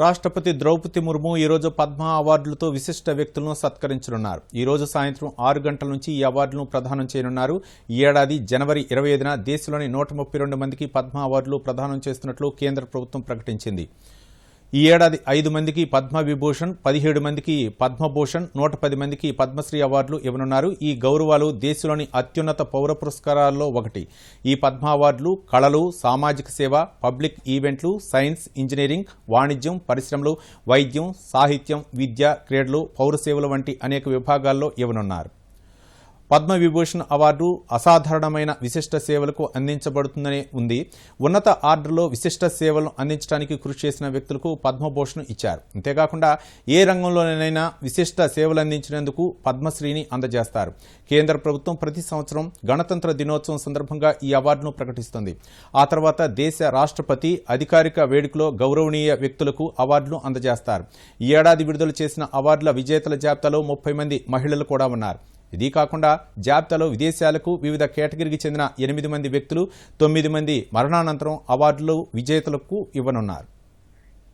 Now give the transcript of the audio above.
రాష్ట్రపతి ద్రౌపది ముర్ము ఈరోజు పద్మ అవార్డులతో విశిష్ట వ్యక్తులను సత్కరించనున్నారు. ఈ రోజు సాయంత్రం ఆరు గంటల నుంచి ఈ అవార్డులను ప్రదానం చేయనున్నారు. ఈ ఏడాది జనవరి ఇరవై ఐదున దేశంలోని నూట ముప్పై రెండు మందికి పద్మ అవార్డులు ప్రదానం చేస్తున్నట్లు కేంద్ర ప్రభుత్వం ప్రకటించింది. ఈ ఏడాది ఐదు మందికి పద్మ విభూషణ్ పదిహేడు మందికి పద్మభూషణ్ నూట పది మందికి పద్మశ్రీ అవార్డులు ఇవ్వనున్నారు. ఈ గౌరవాలు దేశంలోని అత్యున్నత పౌర పురస్కారాల్లో ఒకటి. ఈ పద్మ అవార్డులు కళలు సామాజిక సేవ పబ్లిక్ ఈవెంట్లు సైన్స్ ఇంజనీరింగ్ వాణిజ్యం పరిశ్రమలు వైద్యం సాహిత్యం విద్య క్రీడలు పౌర సేవలు వంటి అనేక విభాగాల్లో ఇవ్వనున్నారు. పద్మవిభూషణ్ అవార్డు అసాధారణమైన విశిష్ట సేవలకు అందించబడుతుందనే ఉంది. ఉన్నత ఆర్డర్లో విశిష్ట సేవలను అందించడానికి కృషి చేసిన వ్యక్తులకు పద్మభూషణ్ ఇచ్చారు. అంతేకాకుండా ఏ రంగంలోనైనా విశిష్ట సేవలు అందించినందుకు పద్మశ్రీని అందజేస్తారు. కేంద్ర ప్రభుత్వం ప్రతి సంవత్సరం గణతంత్ర దినోత్సవం సందర్భంగా ఈ అవార్డును ప్రకటిస్తుంది. ఆ తర్వాత దేశ రాష్ట్రపతి అధికారిక వేడుకలో గౌరవనీయ వ్యక్తులకు అవార్డును అందజేస్తారు. ఈ ఏడాది విడుదల చేసిన అవార్డుల విజేతల జాబితాలో ముప్పై మంది మహిళలు కూడా ఉన్నారు. ఇది కాకుండా జాబితాలో విదేశాలకు వివిధ కేటగిరీకి చెందిన ఎనిమిది మంది వ్యక్తులు తొమ్మిది మంది మరణానంతరం అవార్డులు విజేతలకు ఇవ్వనున్నారు.